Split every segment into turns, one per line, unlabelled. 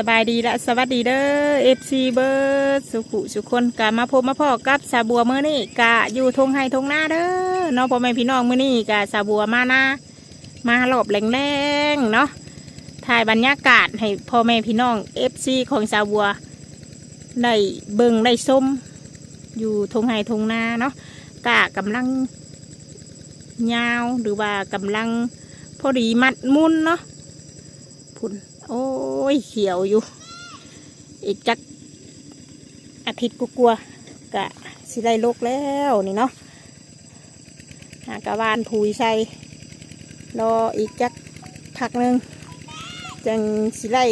สบายดีและสวัสดีเด้อเอฟซีเบิร์ดสุขุสุขคนกะมาพบมาพอกับสาบัวเมื่อนี่กะอยู่ทงไฮทงหน้าเด้อเนาะพ่อแม่พี่น้องเมื่อนี่กะสาบัวมาหน้ามารอบแรงๆเนาะถ่ายบรรยากาศให้พ่อแม่พี่น้องเอฟซีของสาบัวได้เบิ่งได้ส้มอยู่ทงไฮทงหน้าเนาะกะกำลังยาวหรือว่ากำลังพอดีมัดมุนเนาะพุ่น โอ้ยเขียวอยู่ อีกจักอาทิตย์กูกลัวๆกะสิได้ลกแล้วนี่เนาะหากะวานผุยใส่รออีกจักพักหนึ่งจังสิได้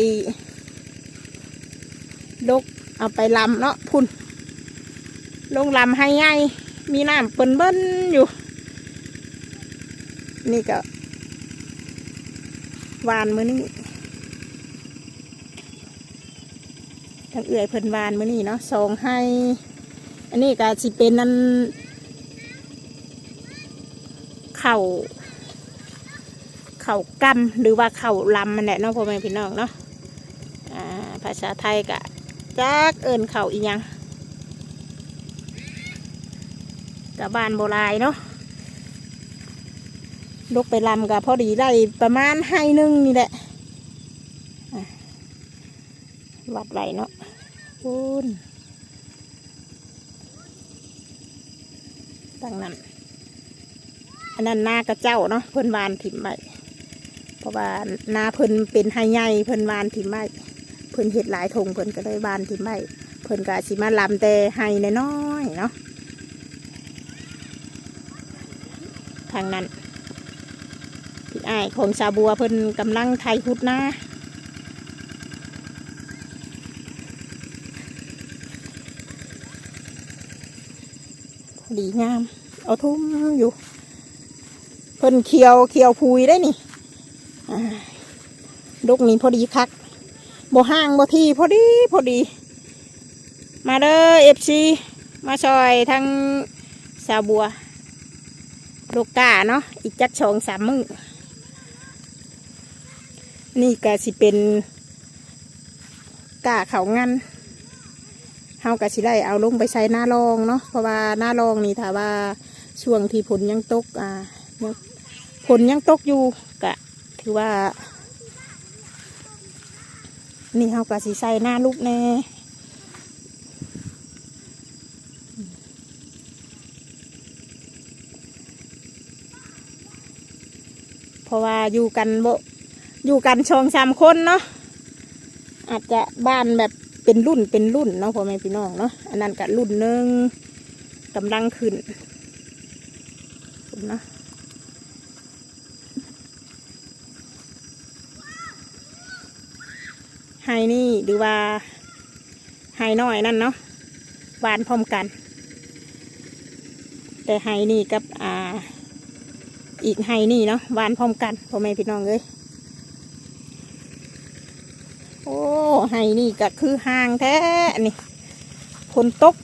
ลกเอาไปลำเนาะพุ่น ลงลำให้ไงมีน้ำเปิ้นเบิ้นอยู่ นี่ก็วานมือนี่ ทางเอื่อยเพิ่นวานมือนี่เนาะสองให้ อันนี้ก็สิเป็นนั่นเข่าเข่ากำหรือว่าเข่าลำมันแหละเนาะพ่อแม่พี่น้องเนาะภาษาไทยก็จักเอินเข่าอีหยังกับบ้านโบราณเนาะลูกไปลำกับพอดีได้ประมาณให้นึ่งนี่แหละ วัดไว้เนาะคุณตั้งนั้น อันนั้นนากระเจ้าเนาะเพิ่นวานถิ่มไว้เพราะว่านาเพิ่นเป็นไฮใหญ่เพิ่นวานถิ่มไว้เพิ่นเห็ดหลายทงเพิ่นก็เลยวานถิ่มไว้เพิ่นก็สิมาลำแต่ไฮน้อยเนาะทางนั้นพี่อ้ายของชาบัวเพิ่นกำลังไทยพุดหน้า ดีงาม เอาทุ่มอยู่ เพิ่นเคียวเคียวพุยได้นี่อ่าดกนี้พอดีคักบ่ห้างบ่ที่พอดีพอดี มาเด้อเอฟซีมาซอยทั้งชาบัวลูกกาเนาะอีกจักสองสามมือนี่ก็สิเป็นกาเขางัน เฮาก็สิได้เอาลงไปใส่หน้ารองเนาะเพราะว่าหน้ารองนี่ถ้าว่าช่วงที่ผลยังตกอ่าผลยังตกอยู่กะ ถือว่า นี่เฮาก็สิใส่หน้าลูกแน่เพราะว่าอยู่กันโบอยู่กันชองสามคนเนาะอาจจะบ้านแบบ เป็นรุ่นเป็นรุ่นเนาะพ่อแม่พี่น้องเนาะอันนั้นก็รุ่นหนึ่งกำลังขึ้นนะไฮนี่หรือว่าไฮน้อยนั่นเนาะหวานพร้อมกัน แต่ไฮนี่กับอ่าอีกไฮนี่เนาะหวานพร้อมกันพ่อแม่พี่น้องเลยโอ้นี่ก็คือห่างแท้นี่ผลตก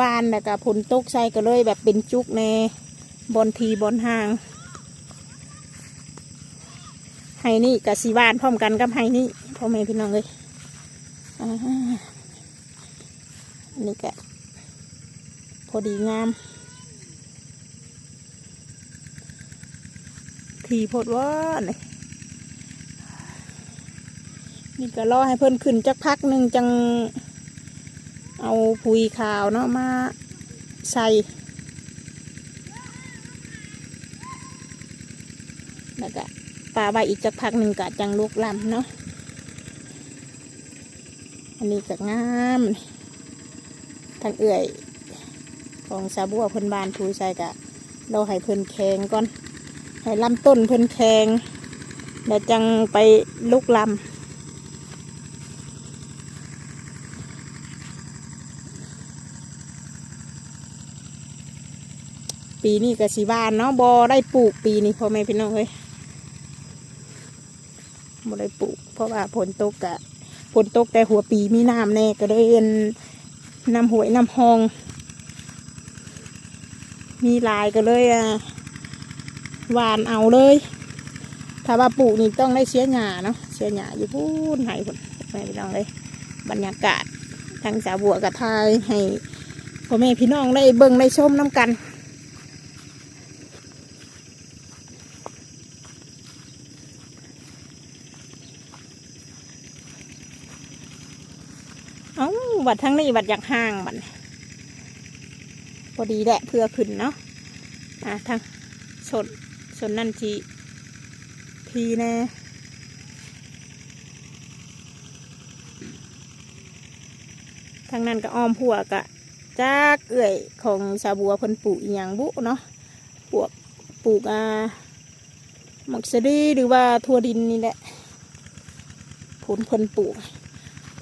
วานแล้วก็ผลตกใส่ก็เลยแบบเป็นจุกในบอนทีบอนห่างไฮนี่กับสีวานพร้อมกันกับไฮนี่พ่อแม่พี่น้องเลยอ่าอันนี่ก็พอดีงาม ทีโพดว่านี่ นี่ก็รอให้เพิ่นขึ้นจักพักหนึ่งจัง เอาพุยขาวเนาะมาใส่แล้วก็ปลาใบอีกจักพักหนึ่งก็จังลูกลำเนาะอันนี้ก็งามทางเอื่อยของสาบัวเพิ่นบานพุยใส่กะ เราให้เพิ่นแข็งก่อน ให้ลำต้นเพิ่นแข็งแล้วจังไปลุกลำ ปีนี้ก็สีบานเนาะบอได้ปลูกปีนี้พ่อแม่พี่น้องเอ้ยบอได้ปลูก เพราะว่าฝนตกกะฝนตกแต่หัวปีมีน้ำแน่ก็เลยเอ็นน้ำหวยน้ำหอง มีลายก็เลยอะหวานเอาเลย ถ้าว่าปลูกนี่ต้องได้เสียหญ้าเนาะเสียหญ้าอยู่พูนให้พุ่นแม่พี่น้องเลย บรรยากาศทางสาวบัวกับทายให้พ่อแม่พี่น้องได้เบิ่งได้ชมน้ำกัน บัดทั้งนี้บัดอยากห่างบัดนี้พอดีแหละเพื่อขึ้นเนาะอะทางสนสนนั่นจีพีแน่ทางนั้นก็อ้อมผัวกะจากเอื่อยของชาวบัวพนปลูกอย่างบุเนาะปลูกปลูกอ่าหมักสะดีหรือว่าทั่วดินนี่แหละผลพนปลูก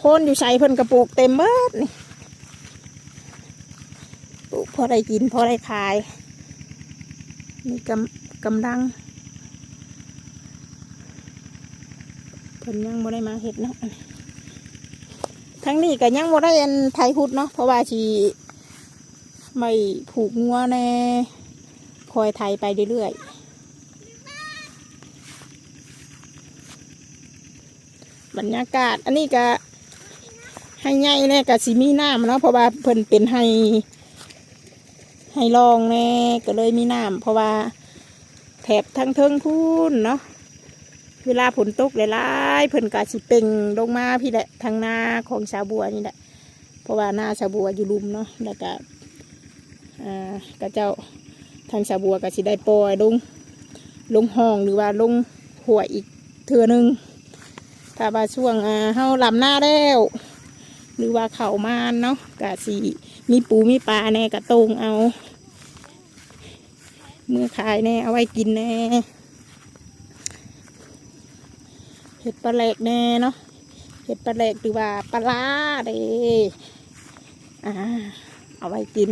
พนอยู่ใส่เพิ่นกระปลูกเต็มเบิดนี่ปลูกพอได้กินพอได้ขายนี่กำกำลังเพิ่นยังบ่ได้มาเห็ดเนาะทั้งนี้ก็ยังบ่ได้อันไทยพุดเนาะเพราะว่าชีไม่ผูกงัวแน่คอยไทยไปเรื่อยๆบรรยากาศ อันนี้ก็ ให้ใหญ่แน่กับสีมีน้ำเนาะเพราะว่าเพิ่นเป็นให้ให้ลองแน่ก็เลยมีน้ำเพราะว่าแถบทั้งเทิงพูนเนาะเวลาฝนตกหลายๆเพิ่นกะสิเป่งลงมาพี่แหละทางนาของชาวบัวนี่แหละเพราะว่าหน้าชาวบัวอยู่ลุมเนาะแล้วก็อ่ากระเจ้าทางชาวบัวก็สิได้ปล่อยลงลงห้องหรือว่าลงหัวอีกเทือหนึงถ้าว่าช่วงอ่าเฮาลำหน้าแล้ว รือว่าเขามานเนาะกะสีมีปูมีปลาแน่กะตรงเอา เมื่อขายแน่เอาไว้กินแน่เห็ดปลาแหลกแน่เนาะเห็ดปลาแหลกหรือว่าปลาร้าเด้อ่าเอาไว้กิน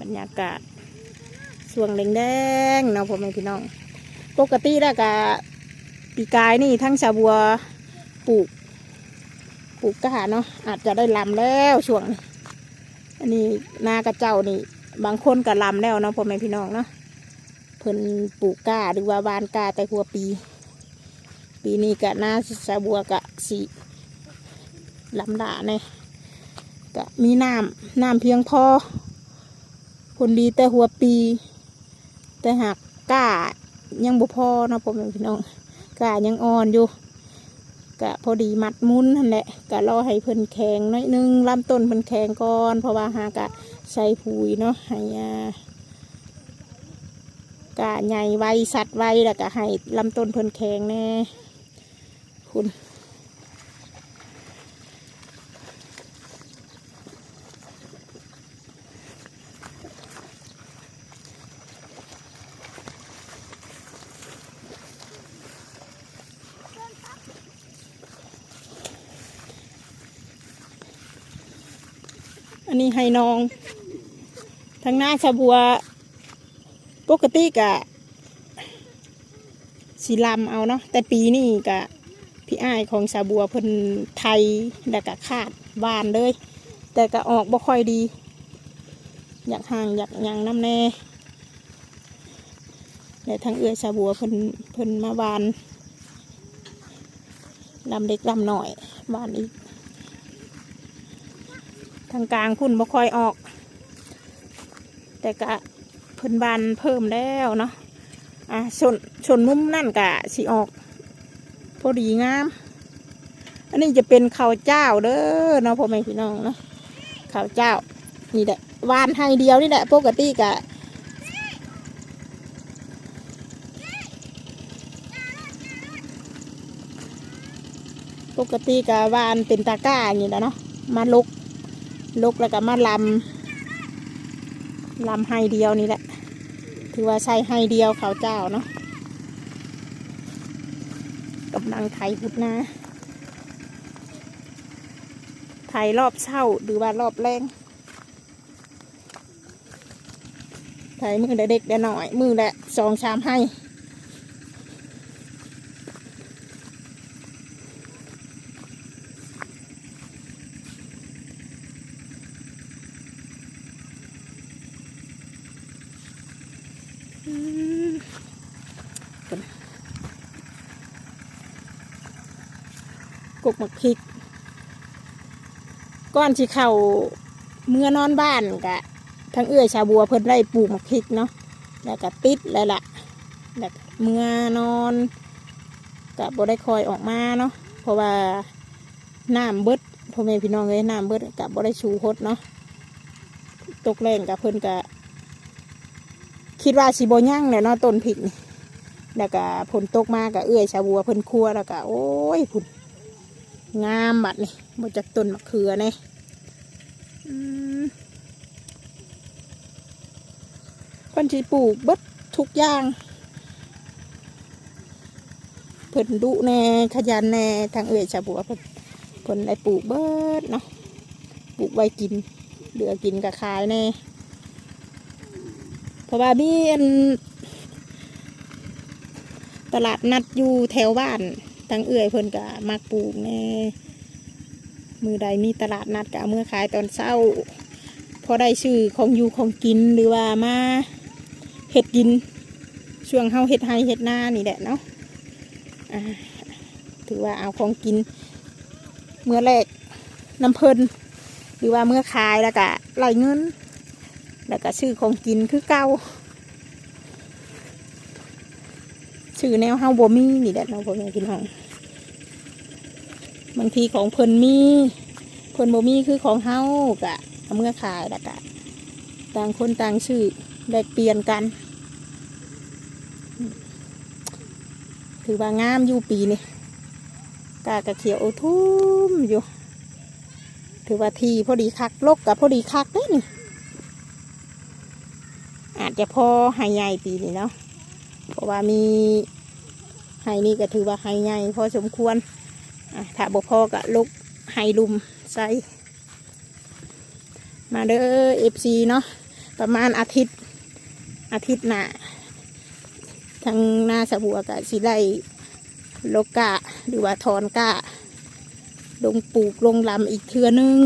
บรรยากาศ ช่วงแดงๆเนาะพ่อแม่พี่น้อง ปกติแล้วก็ปีกายนี่ทั้งชาวบัวปลูก ปลูกกะหาเนาะอาจจะได้ลำแล้วช่วงนี้อันนี้นากระเจ้านี่ บางคนก็ลำแล้วเนาะพ่อแม่พี่น้องเนาะเพิ่นปลูกกาหรือว่าบานกาแต่หัวปี ปีนี้กะนาชาวบัวกะสีลำดาเนี่ยกะมีน้ำน้ำเพียงพอผลดีแต่หัวปี แต่หากก้ายังบ่พอเนาะพ่อแม่พี่น้องก้ายังอ่อนอยู่กะพอดีมัดมุนนั่นแหละกะรอให้เพิ่นแข็งน้อยนึงลำต้นเพิ่นแข็งก่อน เพราะว่าหากะใส่ปุ๋ยเนาะให้อ่ากะใหญ่ไวสัตว์ไวแล้วก็ให้ลำต้นเพิ่นแข็งแน่คุณ ให้น้อง ทางหน้าชาบัว ปกติกะสีลำเอาเนาะแต่ปีนี้กะพี่อ้ายของชาบัวเพิ่นไทยแล้วกะคาดบานเลย แต่ก็ออกบ่ค่อยดี อยากห่างอยากยังน้ำแน่แต่ทางเอื้อชาบัวเพิ่นเพิ่นมาบานลำเล็กลำหน่อยบานอีก ทางกลางพุ่นบ่ค่อยออก แต่กะเพิ่นบานเพิ่มแล้วเนาะอะชนชนมุมนั่นกะสิออก พอดีงาม อันนี้จะเป็นข้าวเจ้าเด้อเนาะพ่อแม่พี่น้องเนาะข้าวเจ้านี่แหละวานให้เดียวนี่แหละปกติกะปกติกะวานเป็นตะก้าอย่างนี้แหละเนาะมาลุก ลุกแล้วก็มาลำลำให้เดียวนี่แหละ ถือว่าใช้ให้เดียวเขาเจ้าเนาะกำลังไถพุดนาไถรอบเช้าหรือว่ารอบแรงไถมือเด็กเด็กหน่อย มือแหละสองชามให้ พริก ก้อนที่เข่าเมื่อนอนบ้านกะ ทั้งเอื้อยชาวบัวเพิ่นได้ปลูกหมักพริกเนาะแล้วก็ติดแล้วล่ะแล้วก็เมื่อนอนกะบ่ได้คอยออกมาเนาะเพราะว่าน้ำเบิดพ่อแม่พี่น้องเลยน้ำเบิดกะบ่ได้ชูฮดเนาะตกแรงกะเพิ่นกะคิดว่าสิบ่ยั่งแหละเนาะต้นพริกนี่แล้วก็ผลตกมาก็เอื้อยชาวบัวเพิ่นครัวแล้วก็โอ้ยพุ่น งามบัดนี่บ่จากต้นมะเขือเนี่ยอืมเพิ่ปลูกเบิดทุกอย่าง เพิ่นดุแน่ขยันแน่ทางเอื้อยชาบัวเพิ่นเพิ่นได้ปลูกเบิดเนาะปลูกไว้กินเหลือกินก็ขายแน่เพราะว่ามีอันตลาดนัดอยู่แถวบ้าน ทางเอื่อยเพิ่นก็มักปลูกแน่มือใดมีตลาดนัดก็เมื่อขายตอนเช้า พอได้ชื่อของอยู่ของกินหรือว่ามาเห็ดกิน ช่วงเฮาเห็ดไฮเห็ดหน้านี่แหละเนาะถือว่าเอาของกิน เมื่อแรกน้ำเพลินหรือว่าเมื่อขายแล้วก็ไหลเงิน แล้วก็ชื่อของกินคือเก่าชื่อแนวเฮาบ่มีนี่แหละเนาะพ่อแม่พี่น้อง บางทีของเพิ่นมีเพิ่นบ่มีคือของเฮากะเอามื่อขายล้วกะ ต่างคนต่างชื่อแลกเปลี่ยนกัน ถือว่างามอยู่ปีนี่กากระเขียวทุ่มอยู่ ถือว่าทีพอดีคักลกกับพอดีคักเด้นี่อาจจะพอไฮใหญ่ปีนี้เนาะเพราะว่ามีไฮนี่ก็ถือว่าไฮใหญ่พอสมควร ถ้าบ่พอก็ลุกไฮลุมใส่มาเด้อเอฟซีเนาะประมาณอาทิตย์อาทิตย์หน้าทางหน้าสะบัวก็สิได้โลกะหรือว่าทอนกะลงปลูกลงลำอีกเทือนึง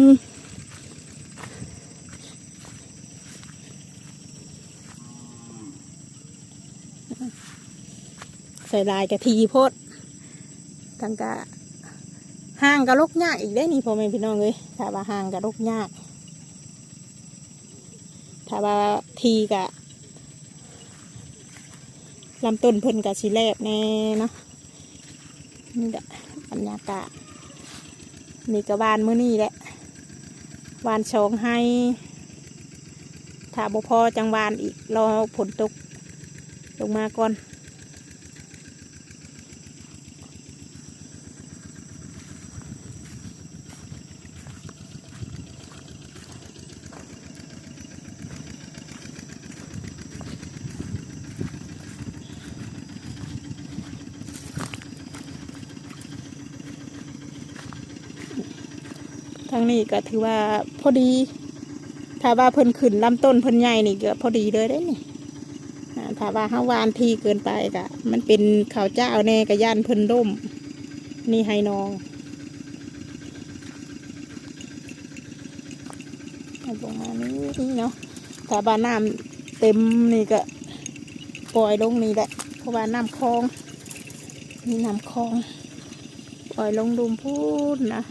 ใส่ลายกะทีโพดทางกะ ห่างกะลกยากอีกได้นี่พ่อแม่พี่น้องเลยถ้าว่าห่างกะลกยาก ถ้าว่าทีกะลำต้นเพิ่นกะสีแลบแน่เนาะนี่แหละบรรยากาศนี่กะวานมื้อนี้แหละวานชองให้ถ้าบ่พอจังวานอีกรอฝนตกลงมาก่อนางนี้ก็ถือว่าพอดี ถ้าว่าเพิ่นขึ้นลำต้นเพิ่นใหญ่นี่ก็พอดีเลยได้นี่ถ้าว่าห้าวานทีเกินไปก็มันเป็นข้าวเจ้าแน่กระย่านเพิ่นร่ม นี่ให้น้องเอาประมาณนี้เนาะถ้าบ้านน้ำเต็มนี่ก็ปล่อยลงนี่แหละเพราะว่าน้ำคลองนี่น้ำคลองปล่อยลงดุมพูดนะ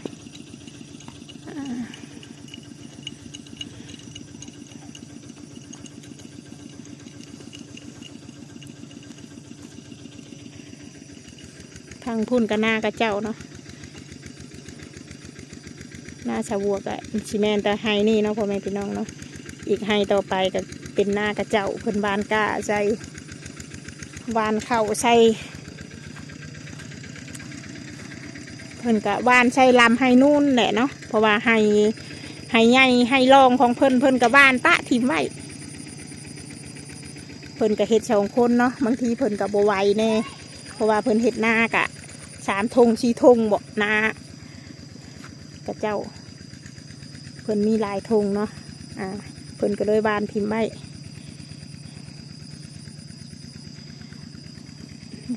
ทางพุ่นกับหน้ากระเจ้าเนาะหน้าชาววัวกับชิแมนแต่ไฮนี่เนาะพ่อแม่พี่น้องเนาะอีกไฮต่อไปก็เป็นหน้ากระเจ้าเพิ่นบานก้าใส่วานเข่าใส่เพิ่นกะวานใส่ลำไฮนู่นแหละเนาะเพราะว่าไฮไฮใหญ่ไฮรองของเพิ่นเพิ่นกับวานปะทิมไว้เพิ่นกับเฮ็ดสองคนเนาะบางทีเพิ่นกับโบไหวแน่ เพราะว่าเพิ่นเห็ดหน้ากะสามธงสี่ธงบอกนากระเจ้า เพิ่นมีลายธงเนาะอ่าเพิ่นก็เลยบานพิมพ์ไว้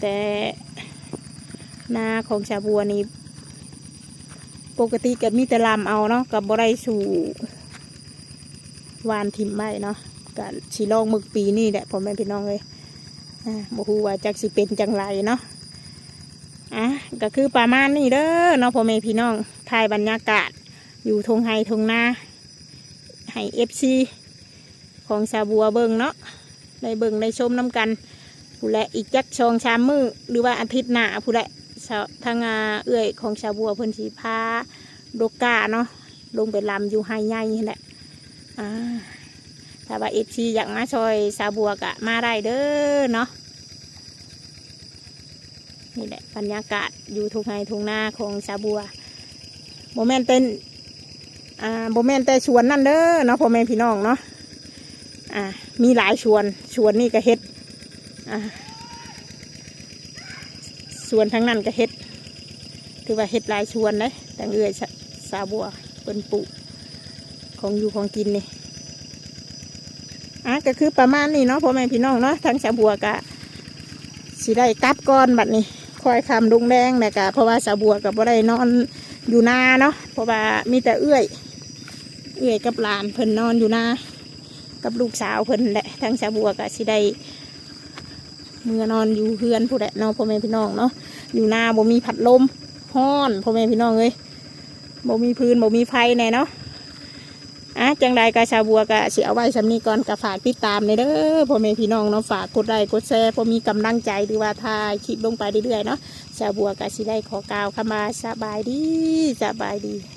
แต่หน้าของชาวบัวนี่ปกติก็มีแต่ลำเอาเนาะกับบได้สู่วานทิมไว้เนาะกับชีลองมึกปีนี่แหละผมแม่พี่น้องเลย บ่ฮู้ว่าจักสิเป็นจังไรเนาะอะก็คือประมาณนี้เด้อเนาะพ่อแม่พี่น้องถ่ายบรรยากาศ อยู่ทงไฮทงนาให้เอฟซีของซาบัวเบิงเนาะได้เบิงได้ชมน้ำกันผู้และอีกจักชองชามมือหรือว่าอาทิตย์หน้าผู้และทางเอื้อยของชาบัวเพิ่นสีพาโดกาเนาะลงไปลำอยู่ไฮใหญ่นี่แหละอ่า ถ้าว่าเอฟซีอยากมาช่วยซาบัวกะมาได้เด้อเนาะนี่แหละบรรยากาศอยู่ทงไฮทงนาของชาบัวโมเมนต์เป็นอ่าโบแมนต์แต่ชวนนั่นเด้อเนาะพ่อแม่พี่น้องเนาะอ่ามีหลายชวนชวนนี่ก็เฮ็ดอ่าชวนทั้งนั้นก็เฮ็ดคือว่าเฮ็ดหลายชวนเลยแต่เอื้อยสาบัวเป็นปลูกของอยู่ของกินนี่ ก็คือประมาณนี้เนาะพ่อแม่พี่น้องเนาะทั้งสาบัวกะสิได้กลับก้อนบัดนี้คอยคำดุงแดงนะกะเพราะว่าสาบัวกับบ่ได้นอนอยู่นาเนาะเพราะว่ามีแต่เอื้อย เอื้อยกับหลานเพิ่นนอนอยู่นากับลูกสาวเพิ่นแหละทั้งสาบัวก็สิได้เมื่อนอนอยู่เฮือนผู้ใดเนาะพ่อแม่พี่น้องเนาะอยู่นาบ่มีพัดลมฮ้อนพ่อแม่พี่น้องเอ้ยบ่มีพื้นบ่มีไฟแน่เนาะ อะจังใดกาชาบัวก็สิเอาไว้สำนี้ก่อนกะฝากติดตามเลยเด้อพ่อแม่พี่น้องเนาะฝากกดไลค์กดแชร์พอมีกำลังใจหรือว่าทายคลิปลงไปเรื่อยๆเนาะชาบัวกะสิได้ขอกล่าวคำว่าสบายดีสบายดี